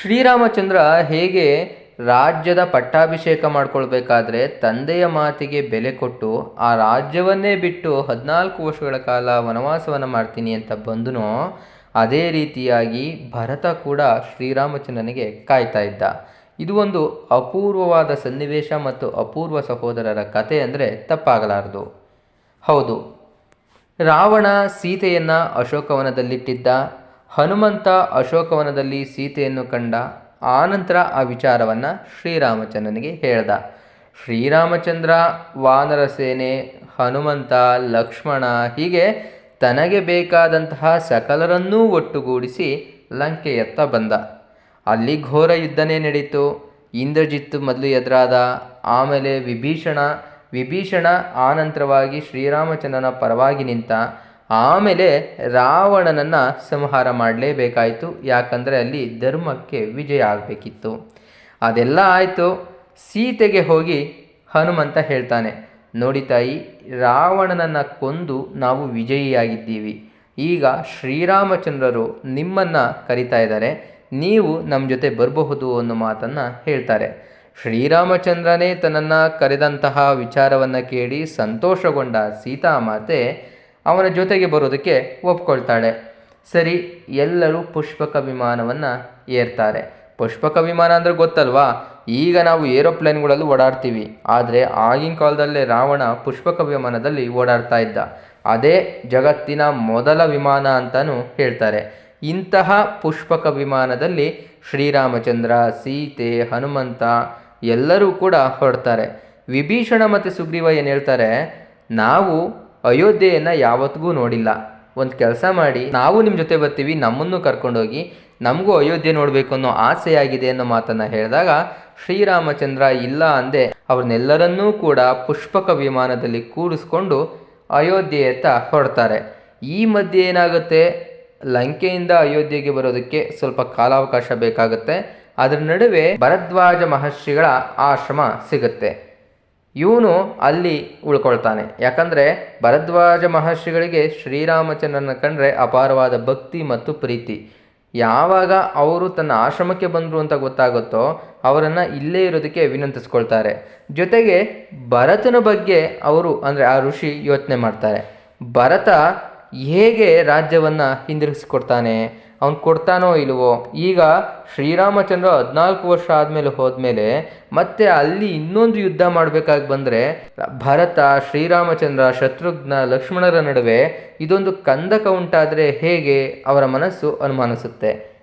ಶ್ರೀರಾಮಚಂದ್ರ ಹೇಗೆ ರಾಜ್ಯದ ಪಟ್ಟಾಭಿಷೇಕ ಮಾಡ್ಕೊಳ್ಬೇಕಾದ್ರೆ ತಂದೆಯ ಮಾತಿಗೆ ಬೆಲೆ ಕೊಟ್ಟು ಆ ರಾಜ್ಯವನ್ನೇ ಬಿಟ್ಟು ಹದಿನಾಲ್ಕು ವರ್ಷಗಳ ಕಾಲ ವನವಾಸವನ್ನು ಮಾಡ್ತೀನಿ ಅಂತ ಬಂದನೋ, ಅದೇ ರೀತಿಯಾಗಿ ಭರತ ಕೂಡ ಶ್ರೀರಾಮಚಂದ್ರನಿಗೆ ಕಾಯ್ತಾ ಇದ್ದ. ಇದು ಒಂದು ಅಪೂರ್ವವಾದ ಸನ್ನಿವೇಶ ಮತ್ತು ಅಪೂರ್ವ ಸಹೋದರರ ಕಥೆ ಅಂದರೆ ತಪ್ಪಾಗಲಾರದು. ಹೌದು, ರಾವಣ ಸೀತೆಯನ್ನು ಅಶೋಕವನದಲ್ಲಿಟ್ಟಿದ್ದ ಹನುಮಂತ ಅಶೋಕವನದಲ್ಲಿ ಸೀತೆಯನ್ನು ಕಂಡ ಆನಂತರ ಆ ವಿಚಾರವನ್ನು ಶ್ರೀರಾಮಚಂದ್ರನಿಗೆ ಹೇಳ್ದ. ಶ್ರೀರಾಮಚಂದ್ರ, ವಾನರ ಸೇನೆ, ಹನುಮಂತ, ಲಕ್ಷ್ಮಣ ಹೀಗೆ ತನಗೆ ಬೇಕಾದಂತಹ ಸಕಲರನ್ನೂ ಒಟ್ಟುಗೂಡಿಸಿ ಲಂಕೆಯತ್ತ ಬಂದ. ಅಲ್ಲಿ ಘೋರ ಯುದ್ಧನೇ ನಡೀತು. ಇಂದ್ರಜಿತ್ ಮೊದಲು ಎದುರಾದ, ಆಮೇಲೆ ವಿಭೀಷಣ ವಿಭೀಷಣ ಆನಂತರವಾಗಿ ಶ್ರೀರಾಮಚಂದ್ರನ ಪರವಾಗಿ ನಿಂತ ಆಮೇಲೆ ರಾವಣನನ್ನು ಸಂಹಾರ ಮಾಡಲೇಬೇಕಾಯಿತು. ಯಾಕಂದರೆ ಅಲ್ಲಿ ಧರ್ಮಕ್ಕೆ ವಿಜಯ ಆಗಬೇಕಿತ್ತು. ಅದೆಲ್ಲ ಆಯಿತು. ಸೀತೆಗೆ ಹೋಗಿ ಹನುಮಂತ ಹೇಳ್ತಾನೆ, ನೋಡಿ ತಾಯಿ, ರಾವಣನನ್ನು ಕೊಂದು ನಾವು ವಿಜಯಿಯಾಗಿದ್ದೀವಿ. ಈಗ ಶ್ರೀರಾಮಚಂದ್ರರು ನಿಮ್ಮನ್ನು ಕರಿತಾ ಇದ್ದಾರೆ. ನೀವು ನಮ್ಮ ಜೊತೆ ಬರಬಹುದು ಅನ್ನೋ ಮಾತನ್ನು ಹೇಳ್ತಾರೆ. ಶ್ರೀರಾಮಚಂದ್ರನೇ ತನ್ನನ್ನು ಕರೆದಂತಹ ವಿಚಾರವನ್ನು ಕೇಳಿ ಸಂತೋಷಗೊಂಡ ಸೀತಾಮಾತೆ ಅವನ ಜೊತೆಗೆ ಬರೋದಕ್ಕೆ ಒಪ್ಕೊಳ್ತಾಳೆ. ಸರಿ, ಎಲ್ಲರೂ ಪುಷ್ಪಕ ವಿಮಾನವನ್ನು ಏರ್ತಾರೆ. ಪುಷ್ಪಕ ವಿಮಾನ ಅಂದರೆ ಗೊತ್ತಲ್ವಾ? ಈಗ ನಾವು ಏರೋಪ್ಲೇನ್ಗಳಲ್ಲಿ ಓಡಾಡ್ತೀವಿ. ಆದರೆ ಆಗಿನ ಕಾಲದಲ್ಲೇ ರಾವಣ ಪುಷ್ಪಕ ವಿಮಾನದಲ್ಲಿ ಓಡಾಡ್ತಾ ಇದ್ದ. ಅದೇ ಜಗತ್ತಿನ ಮೊದಲ ವಿಮಾನ ಅಂತಲೂ ಹೇಳ್ತಾರೆ. ಇಂತಹ ಪುಷ್ಪಕ ವಿಮಾನದಲ್ಲಿ ಶ್ರೀರಾಮಚಂದ್ರ, ಸೀತೆ, ಹನುಮಂತ ಎಲ್ಲರೂ ಕೂಡ ಹೊರಡ್ತಾರೆ. ವಿಭೀಷಣ ಮತ್ತು ಸುಗ್ರೀವ ಏನು ಹೇಳ್ತಾರೆ, ನಾವು ಅಯೋಧ್ಯೆಯನ್ನು ಯಾವತ್ತಿಗೂ ನೋಡಿಲ್ಲ. ಒಂದು ಕೆಲಸ ಮಾಡಿ, ನಾವು ನಿಮ್ಮ ಜೊತೆ ಬರ್ತೀವಿ, ನಮ್ಮನ್ನು ಕರ್ಕೊಂಡೋಗಿ, ನಮಗೂ ಅಯೋಧ್ಯೆ ನೋಡಬೇಕು ಅನ್ನೋ ಆಸೆಯಾಗಿದೆ ಅನ್ನೋ ಮಾತನ್ನು ಹೇಳಿದಾಗ, ಶ್ರೀರಾಮಚಂದ್ರ ಇಲ್ಲ ಅಂದೆ ಅವ್ರನ್ನೆಲ್ಲರನ್ನೂ ಕೂಡ ಪುಷ್ಪಕ ವಿಮಾನದಲ್ಲಿ ಕೂರಿಸ್ಕೊಂಡು ಅಯೋಧ್ಯೆಯತ್ತ ಹೊರಡ್ತಾರೆ. ಈ ಮಧ್ಯೆ ಏನಾಗುತ್ತೆ? ಲಂಕೆಯಿಂದ ಅಯೋಧ್ಯೆಗೆ ಬರೋದಕ್ಕೆ ಸ್ವಲ್ಪ ಕಾಲಾವಕಾಶ ಬೇಕಾಗುತ್ತೆ. ಅದರ ನಡುವೆ ಭರದ್ವಾಜ ಮಹರ್ಷಿಗಳ ಆಶ್ರಮ ಸಿಗುತ್ತೆ. ಇವನು ಅಲ್ಲಿ ಉಳ್ಕೊಳ್ತಾನೆ. ಯಾಕಂದರೆ ಭರದ್ವಾಜ ಮಹರ್ಷಿಗಳಿಗೆ ಶ್ರೀರಾಮಚಂದ್ರನ ಕಂಡ್ರೆ ಅಪಾರವಾದ ಭಕ್ತಿ ಮತ್ತು ಪ್ರೀತಿ. ಯಾವಾಗ ಅವರು ತನ್ನ ಆಶ್ರಮಕ್ಕೆ ಬಂದರು ಅಂತ ಗೊತ್ತಾಗುತ್ತೋ ಅವರನ್ನು ಇಲ್ಲೇ ಇರೋದಕ್ಕೆ ವಿನಂತಿಸ್ಕೊಳ್ತಾರೆ. ಜೊತೆಗೆ ಭರತನ ಬಗ್ಗೆ ಅವರು, ಅಂದರೆ ಆ ಋಷಿ ಯೋಚನೆ ಮಾಡ್ತಾರೆ. ಭರತ ಹೇಗೆ ರಾಜ್ಯವನ್ನು ಹಿಂದಿರುಗಿಸ್ಕೊಡ್ತಾನೆ? ಅವ್ನು ಕೊಡ್ತಾನೋ ಇಲ್ವೋ? ಈಗ ಶ್ರೀರಾಮಚಂದ್ರ ಹದಿನಾಲ್ಕು ವರ್ಷ ಆದಮೇಲೆ ಹೋದ್ಮೇಲೆ ಮತ್ತೆ ಅಲ್ಲಿ ಇನ್ನೊಂದು ಯುದ್ಧ ಮಾಡಬೇಕಾಗಿ ಬಂದರೆ ಭರತ, ಶ್ರೀರಾಮಚಂದ್ರ, ಶತ್ರುಘ್ನ, ಲಕ್ಷ್ಮಣರ ನಡುವೆ ಇದೊಂದು ಕಂದಕ ಉಂಟಾದರೆ ಹೇಗೆ ಅವರ ಮನಸ್ಸು ಅನುಮಾನಿಸುತ್ತೆ?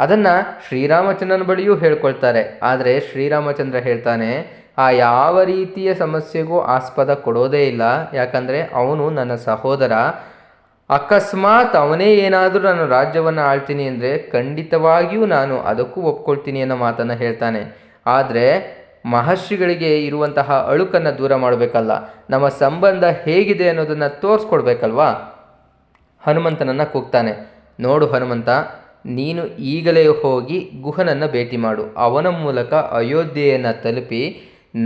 ಅದನ್ನು ಶ್ರೀರಾಮಚಂದ್ರನ ಬಳಿಯೂ ಹೇಳ್ಕೊಳ್ತಾರೆ. ಆದರೆ ಶ್ರೀರಾಮಚಂದ್ರ ಹೇಳ್ತಾನೆ, ಆ ಯಾವ ರೀತಿಯ ಸಮಸ್ಯೆಗೂ ಆಸ್ಪದ ಕೊಡೋದೇ ಇಲ್ಲ. ಯಾಕಂದರೆ ಅವನು ನನ್ನ ಸಹೋದರ. ಅಕಸ್ಮಾತ್ ಅವನೇ ಏನಾದರೂ ನಾನು ರಾಜ್ಯವನ್ನು ಆಳ್ತೀನಿ ಅಂದರೆ ಖಂಡಿತವಾಗಿಯೂ ನಾನು ಅದಕ್ಕೂ ಒಪ್ಕೊಳ್ತೀನಿ ಅನ್ನೋ ಮಾತನ್ನು ಹೇಳ್ತಾನೆ. ಆದರೆ ಮಹರ್ಷಿಗಳಿಗೆ ಇರುವಂತಹ ಅಳುಕನ್ನು ದೂರ ಮಾಡಬೇಕಲ್ಲ, ನಮ್ಮ ಸಂಬಂಧ ಹೇಗಿದೆ ಅನ್ನೋದನ್ನು ತೋರಿಸ್ಕೊಡ್ಬೇಕಲ್ವಾ? ಹನುಮಂತನನ್ನು ಕೂಗ್ತಾನೆ. ನೋಡು ಹನುಮಂತ, ನೀನು ಈಗಲೇ ಹೋಗಿ ಗುಹನನ್ನು ಭೇಟಿ ಮಾಡು. ಅವನ ಮೂಲಕ ಅಯೋಧ್ಯೆಯನ್ನು ತಲುಪಿ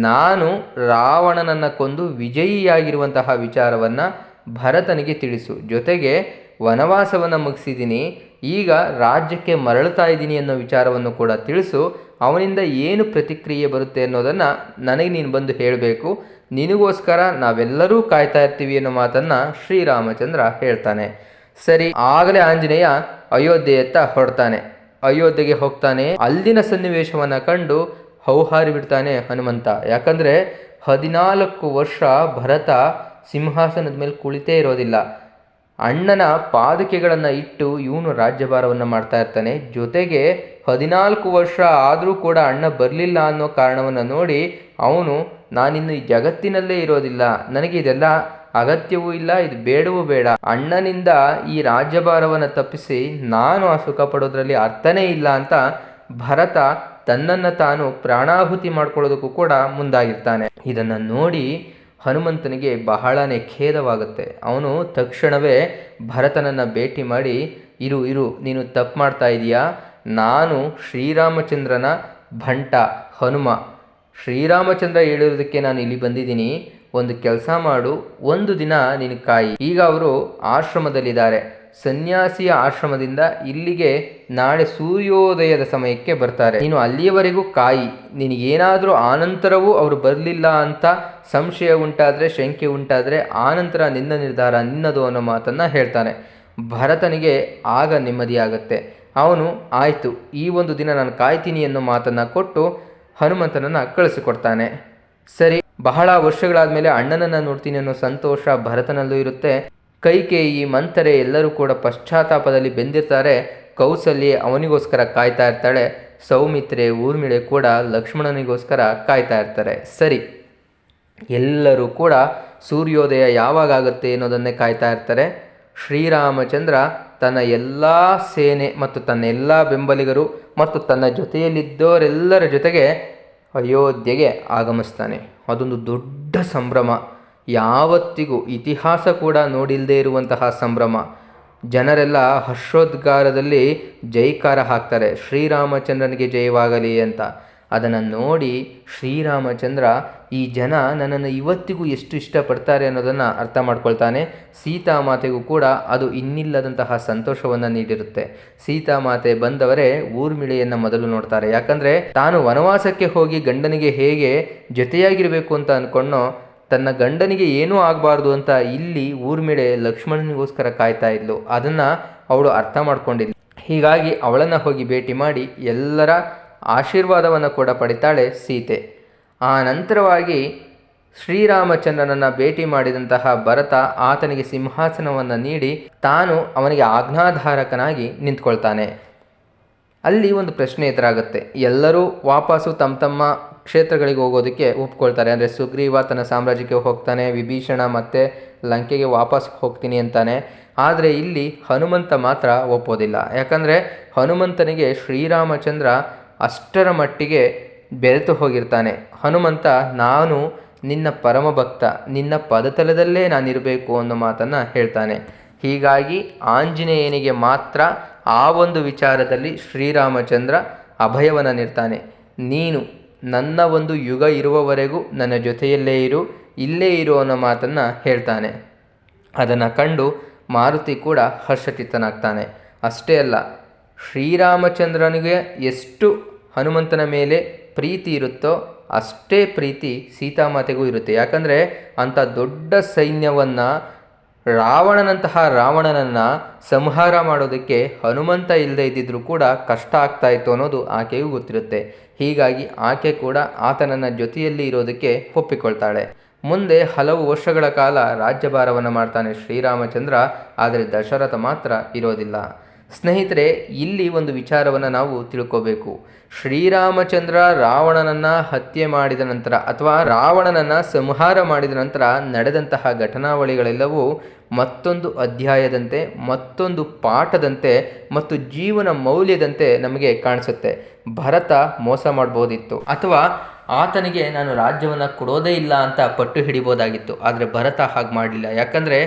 ನಾನು ರಾವಣನನ್ನು ಕೊಂದು ವಿಜಯಿಯಾಗಿರುವಂತಹ ವಿಚಾರವನ್ನು ಭರತನಿಗೆ ತಿಳಿಸು. ಜೊತೆಗೆ, ವನವಾಸವನ್ನು ಮುಗಿಸಿದ್ದೀನಿ ಈಗ ರಾಜ್ಯಕ್ಕೆ ಮರಳುತ್ತಾ ಇದ್ದೀನಿ ಅನ್ನೋ ವಿಚಾರವನ್ನು ಕೂಡ ತಿಳಿಸು. ಅವನಿಂದ ಏನು ಪ್ರತಿಕ್ರಿಯೆ ಬರುತ್ತೆ ಅನ್ನೋದನ್ನು ನನಗೆ ನೀನು ಬಂದು ಹೇಳಬೇಕು. ನಿನಗೋಸ್ಕರ ನಾವೆಲ್ಲರೂ ಕಾಯ್ತಾ ಇರ್ತೀವಿ ಅನ್ನೋ ಮಾತನ್ನು ಶ್ರೀರಾಮಚಂದ್ರ ಹೇಳ್ತಾನೆ. ಸರಿ, ಆಗಲೇ ಆಂಜನೇಯ ಅಯೋಧ್ಯೆಯತ್ತ ಹೊರಡ್ತಾನೆ. ಅಯೋಧ್ಯೆಗೆ ಹೋಗ್ತಾನೆ. ಅಲ್ಲಿನ ಸನ್ನಿವೇಶವನ್ನು ಕಂಡು ಹೌಹಾರಿ ಬಿಡ್ತಾನೆ ಹನುಮಂತ. ಯಾಕಂದರೆ, ಹದಿನಾಲ್ಕು ವರ್ಷ ಭರತ ಸಿಂಹಾಸನದ ಮೇಲೆ ಕುಳಿತೇ ಇರೋದಿಲ್ಲ. ಅಣ್ಣನ ಪಾದಕೆಗಳನ್ನು ಇಟ್ಟು ಇವನು ರಾಜ್ಯಭಾರವನ್ನು ಮಾಡ್ತಾ ಇರ್ತಾನೆ. ಜೊತೆಗೆ ಹದಿನಾಲ್ಕು ವರ್ಷ ಆದರೂ ಕೂಡ ಅಣ್ಣ ಬರಲಿಲ್ಲ ಅನ್ನೋ ಕಾರಣವನ್ನು ನೋಡಿ ಅವನು, ನಾನಿನ್ನು ಈ ಜಗತ್ತಿನಲ್ಲೇ ಇರೋದಿಲ್ಲ. ನನಗೆ ಇದೆಲ್ಲ ಅಗತ್ಯವೂ ಇಲ್ಲ, ಇದು ಬೇಡವೂ ಬೇಡ. ಅಣ್ಣನಿಂದ ಈ ರಾಜ್ಯಭಾರವನ್ನು ತಪ್ಪಿಸಿ ನಾನು ಆ ಸುಖ ಪಡೋದ್ರಲ್ಲಿ ಅರ್ಥನೇ ಇಲ್ಲ ಅಂತ ಭರತ ತನ್ನನ್ನು ತಾನು ಪ್ರಾಣಾಹುತಿ ಮಾಡ್ಕೊಳ್ಳೋದಕ್ಕೂ ಕೂಡ ಮುಂದಾಗಿರ್ತಾನೆ. ಇದನ್ನು ನೋಡಿ ಹನುಮಂತನಿಗೆ ಬಹಳನೇ ಖೇದವಾಗುತ್ತೆ. ಅವನು ತಕ್ಷಣವೇ ಭರತನನ್ನು ಭೇಟಿ ಮಾಡಿ, ಇರು ಇರು, ನೀನು ತಪ್ಪು ಮಾಡ್ತಾ ಇದೀಯಾ? ನಾನು ಶ್ರೀರಾಮಚಂದ್ರನ ಭಂಟ, ಹನುಮ. ಶ್ರೀರಾಮಚಂದ್ರ ಹೇಳಿರೋದಕ್ಕೆ ನಾನು ಇಲ್ಲಿ ಬಂದಿದ್ದೀನಿ. ಒಂದು ಕೆಲಸ ಮಾಡು, ಒಂದು ದಿನ ನಿನ್ನ ಕಾಯಿ. ಈಗ ಅವರು ಆಶ್ರಮದಲ್ಲಿದ್ದಾರೆ. ಸನ್ಯಾಸಿಯ ಆಶ್ರಮದಿಂದ ಇಲ್ಲಿಗೆ ನಾಳೆ ಸೂರ್ಯೋದಯದ ಸಮಯಕ್ಕೆ ಬರ್ತಾರೆ. ನೀನು ಅಲ್ಲಿಯವರೆಗೂ ಕಾಯಿ. ನಿನಗೇನಾದರೂ ಆನಂತರವೂ ಅವರು ಬರಲಿಲ್ಲ ಅಂತ ಸಂಶಯ ಉಂಟಾದರೆ, ಶಂಕೆ ಉಂಟಾದರೆ ಆನಂತರ ನಿನ್ನ ನಿರ್ಧಾರ ನಿನ್ನದು ಅನ್ನೋ ಮಾತನ್ನು ಹೇಳ್ತಾನೆ. ಭರತನಿಗೆ ಆಗ ನೆಮ್ಮದಿಯಾಗತ್ತೆ. ಅವನು, ಆಯಿತು, ಈ ಒಂದು ದಿನ ನಾನು ಕಾಯ್ತೀನಿ ಅನ್ನೋ ಮಾತನ್ನು ಕೊಟ್ಟು ಹನುಮಂತನನ್ನು ಕಳಿಸಿಕೊಡ್ತಾನೆ. ಸರಿ, ಬಹಳ ವರ್ಷಗಳಾದ ಮೇಲೆ ಅಣ್ಣನನ್ನು ನೋಡ್ತೀನಿ ಅನ್ನೋ ಸಂತೋಷ ಭರತನಲ್ಲೂ ಇರುತ್ತೆ. ಕೈಕೇಯಿ ಮಂಥರೆ ಎಲ್ಲರೂ ಕೂಡ ಪಶ್ಚಾತ್ತಾಪದಲ್ಲಿ ಬೆಂದಿರ್ತಾರೆ. ಕೌಸಲ್ಯೆ ಅವನಿಗೋಸ್ಕರ ಕಾಯ್ತಾ ಇರ್ತಾಳೆ. ಸೌಮಿತ್ರೆ ಊರ್ಮಿಳೆ ಕೂಡ ಲಕ್ಷ್ಮಣನಿಗೋಸ್ಕರ ಕಾಯ್ತಾ ಇರ್ತಾರೆ. ಸರಿ. ಎಲ್ಲರೂ ಕೂಡ ಸೂರ್ಯೋದಯ ಯಾವಾಗ ಆಗುತ್ತೆ ಅನ್ನೋದನ್ನೇ ಕಾಯ್ತಾ ಇರ್ತಾರೆ. ಶ್ರೀರಾಮಚಂದ್ರ ತನ್ನ ಎಲ್ಲ ಸೇನೆ ಮತ್ತು ತನ್ನ ಎಲ್ಲ ಬೆಂಬಲಿಗರು ಮತ್ತು ತನ್ನ ಜೊತೆಯಲ್ಲಿದ್ದವರೆಲ್ಲರ ಜೊತೆಗೆ ಅಯೋಧ್ಯೆಗೆ ಆಗಮಿಸ್ತಾನೆ. ಅದೊಂದು ದೊಡ್ಡ ಸಂಭ್ರಮ. ಯಾವತ್ತಿಗೂ ಇತಿಹಾಸ ಕೂಡ ನೋಡಿಲ್ಲದೆ ಇರುವಂತಹ ಸಂಭ್ರಮ. ಜನರೆಲ್ಲ ಹರ್ಷೋದ್ಗಾರದಲ್ಲಿ ಜೈಕಾರ ಹಾಕ್ತಾರೆ, ಶ್ರೀರಾಮಚಂದ್ರನಿಗೆ ಜಯವಾಗಲಿ ಅಂತ. ಅದನ್ನು ನೋಡಿ ಶ್ರೀರಾಮಚಂದ್ರ, ಈ ಜನ ನನ್ನನ್ನು ಇವತ್ತಿಗೂ ಎಷ್ಟು ಇಷ್ಟಪಡ್ತಾರೆ ಅನ್ನೋದನ್ನು ಅರ್ಥ ಮಾಡ್ಕೊಳ್ತಾನೆ. ಸೀತಾಮಾತೆಗೂ ಕೂಡ ಅದು ಇನ್ನಿಲ್ಲದಂತಹ ಸಂತೋಷವನ್ನು ನೀಡಿರುತ್ತೆ. ಸೀತಾಮಾತೆ ಬಂದವರೇ ಊರ್ಮಿಳೆಯನ್ನು ಮೊದಲು ನೋಡ್ತಾರೆ. ಯಾಕಂದರೆ ತಾನು ವನವಾಸಕ್ಕೆ ಹೋಗಿ ಗಂಡನಿಗೆ ಹೇಗೆ ಜೊತೆಯಾಗಿರಬೇಕು ಅಂತ ಅಂದ್ಕೊಂಡೋ ತನ್ನ ಗಂಡನಿಗೆ ಏನೂ ಆಗಬಾರ್ದು ಅಂತ ಇಲ್ಲಿ ಊರ್ಮಿಳೆ ಲಕ್ಷ್ಮಣನಿಗೋಸ್ಕರ ಕಾಯ್ತಾ ಇದ್ಲು. ಅದನ್ನು ಅವಳು ಅರ್ಥ ಮಾಡ್ಕೊಂಡಿದ್ಲು ಹೀಗಾಗಿ ಅವಳನ್ನು ಹೋಗಿ ಭೇಟಿ ಮಾಡಿ ಎಲ್ಲರ ಆಶೀರ್ವಾದವನ್ನು ಕೂಡ ಪಡಿತಾಳೆ ಸೀತೆ. ಆ ನಂತರವಾಗಿ ಶ್ರೀರಾಮಚಂದ್ರನನ್ನು ಭೇಟಿ ಮಾಡಿದಂತಹ ಭರತ ಆತನಿಗೆ ಸಿಂಹಾಸನವನ್ನು ನೀಡಿ ತಾನು ಅವನಿಗೆ ಆಜ್ಞಾಧಾರಕನಾಗಿ ನಿಂತ್ಕೊಳ್ತಾನೆ. ಅಲ್ಲಿ ಒಂದು ಪ್ರಶ್ನೆ ಎದುರಾಗುತ್ತೆ. ಎಲ್ಲರೂ ವಾಪಸ್ಸು ತಮ್ಮ ತಮ್ಮ ಕ್ಷೇತ್ರಗಳಿಗೆ ಹೋಗೋದಕ್ಕೆ ಒಪ್ಕೊಳ್ತಾರೆ. ಅಂದರೆ ಸುಗ್ರೀವ ತನ್ನ ಸಾಮ್ರಾಜ್ಯಕ್ಕೆ ಹೋಗ್ತಾನೆ, ವಿಭೀಷಣ ಮತ್ತು ಲಂಕೆಗೆ ವಾಪಸ್ ಹೋಗ್ತೀನಿ ಅಂತಾನೆ. ಆದರೆ ಇಲ್ಲಿ ಹನುಮಂತ ಮಾತ್ರ ಒಪ್ಪೋದಿಲ್ಲ. ಯಾಕಂದರೆ ಹನುಮಂತನಿಗೆ ಶ್ರೀರಾಮಚಂದ್ರ ಅಷ್ಟರ ಮಟ್ಟಿಗೆ ಬೆರೆತು ಹೋಗಿರ್ತಾನೆ. ಹನುಮಂತ, ನಾನು ನಿನ್ನ ಪರಮಭಕ್ತ ನಿನ್ನ ಪದತಲದಲ್ಲೇ ನಾನಿರಬೇಕು ಅನ್ನೋ ಮಾತನ್ನು ಹೇಳ್ತಾನೆ. ಹೀಗಾಗಿ ಆಂಜನೇಯನಿಗೆ ಮಾತ್ರ ಆ ಒಂದು ವಿಚಾರದಲ್ಲಿ ಶ್ರೀರಾಮಚಂದ್ರ ಅಭಯವನ್ನು ನೀಡ್ತಾನೆ ನೀನು ನನ್ನ ಒಂದು ಯುಗ ಇರುವವರೆಗೂ ನನ್ನ ಜೊತೆಯಲ್ಲೇ ಇರು, ಇಲ್ಲೇ ಇರು ಅನ್ನೋ ಮಾತನ್ನು ಹೇಳ್ತಾನೆ. ಅದನ್ನು ಕಂಡು ಮಾರುತಿ ಕೂಡ ಹರ್ಷಚಿತ್ತನಾಗ್ತಾನೆ ಅಷ್ಟೇ ಅಲ್ಲ, ಶ್ರೀರಾಮಚಂದ್ರನಿಗೆ ಎಷ್ಟು ಹನುಮಂತನ ಮೇಲೆ ಪ್ರೀತಿ ಇರುತ್ತೋ ಅಷ್ಟೇ ಪ್ರೀತಿ ಸೀತಾಮಾತೆಗೂ ಇರುತ್ತೆ. ಯಾಕಂದರೆ ಅಂಥ ದೊಡ್ಡ ಸೈನ್ಯವನ್ನು ರಾವಣನಂತಹ ರಾವಣನನ್ನು ಸಂಹಾರ ಮಾಡೋದಕ್ಕೆ ಹನುಮಂತ ಇಲ್ಲದೆ ಇದ್ದಿದ್ರೂ ಕೂಡ ಕಷ್ಟ ಆಗ್ತಾ ಇತ್ತು ಅನ್ನೋದು ಆಕೆಗೂ ಗೊತ್ತಿರುತ್ತೆ. ಹೀಗಾಗಿ ಆಕೆ ಕೂಡ ಆತನನ್ನ ಜೊತೆಯಲ್ಲಿ ಇರೋದಕ್ಕೆ ಒಪ್ಪಿಕೊಳ್ತಾಳೆ. ಮುಂದೆ ಹಲವು ವರ್ಷಗಳ ಕಾಲ ರಾಜ್ಯಭಾರವನ್ನು ಮಾಡ್ತಾನೆ ಶ್ರೀರಾಮಚಂದ್ರ, ಆದರೆ ದಶರಥ ಮಾತ್ರ ಇರೋದಿಲ್ಲ. ಸ್ನೇಹಿತರೆ, ಇಲ್ಲಿ ಒಂದು ವಿಚಾರವನ್ನು ನಾವು ತಿಳ್ಕೋಬೇಕು. ಶ್ರೀರಾಮಚಂದ್ರ ರಾವಣನನ್ನು ಹತ್ಯೆ ಮಾಡಿದ ನಂತರ ಅಥವಾ ರಾವಣನನ್ನು ಸಂಹಾರ ಮಾಡಿದ ನಂತರ ನಡೆದಂತಹ ಘಟನಾವಳಿಗಳೆಲ್ಲವೂ ಮತ್ತೊಂದು ಅಧ್ಯಾಯದಂತೆ, ಮತ್ತೊಂದು ಪಾಠದಂತೆ ಮತ್ತು ಜೀವನ ಮೌಲ್ಯದಂತೆ ನಮಗೆ ಕಾಣಿಸುತ್ತೆ. ಭರತ ಮೋಸ ಮಾಡ್ಬೋದಿತ್ತು. ಅಥವಾ ಆತನಿಗೆ ನಾನು ರಾಜ್ಯವನ್ನು ಕೊಡೋದೇ ಇಲ್ಲ ಅಂತ ಪಟ್ಟು ಹಿಡಿಬೋದಾಗಿತ್ತು, ಆದರೆ ಭರತ ಹಾಗೆ ಮಾಡಲಿಲ್ಲ. ಯಾಕಂದರೆ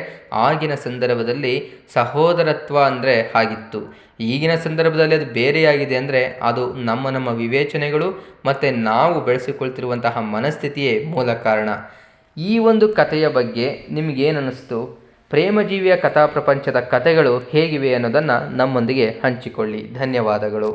ಆಗಿನ ಸಂದರ್ಭದಲ್ಲಿ ಸಹೋದರತ್ವ ಅಂದರೆ ಹಾಗಿತ್ತು. ಈಗಿನ ಸಂದರ್ಭದಲ್ಲಿ ಅದು ಬೇರೆಯಾಗಿದೆ ಅಂದರೆ ಅದು ನಮ್ಮ ನಮ್ಮ ವಿವೇಚನೆಗಳು ಮತ್ತು ನಾವು ಬೆಳೆಸಿಕೊಳ್ತಿರುವಂತಹ ಮನಸ್ಥಿತಿಯೇ ಮೂಲ ಕಾರಣ. ಈ ಒಂದು ಕಥೆಯ ಬಗ್ಗೆ ನಿಮಗೇನು ಅನ್ನಿಸ್ತು ಪ್ರೇಮಜೀವಿಯ ಕಥಾ ಪ್ರಪಂಚದ ಕಥೆಗಳು ಹೇಗಿವೆ ಅನ್ನೋದನ್ನು ನಮ್ಮೊಂದಿಗೆ ಹಂಚಿಕೊಳ್ಳಿ. ಧನ್ಯವಾದಗಳು.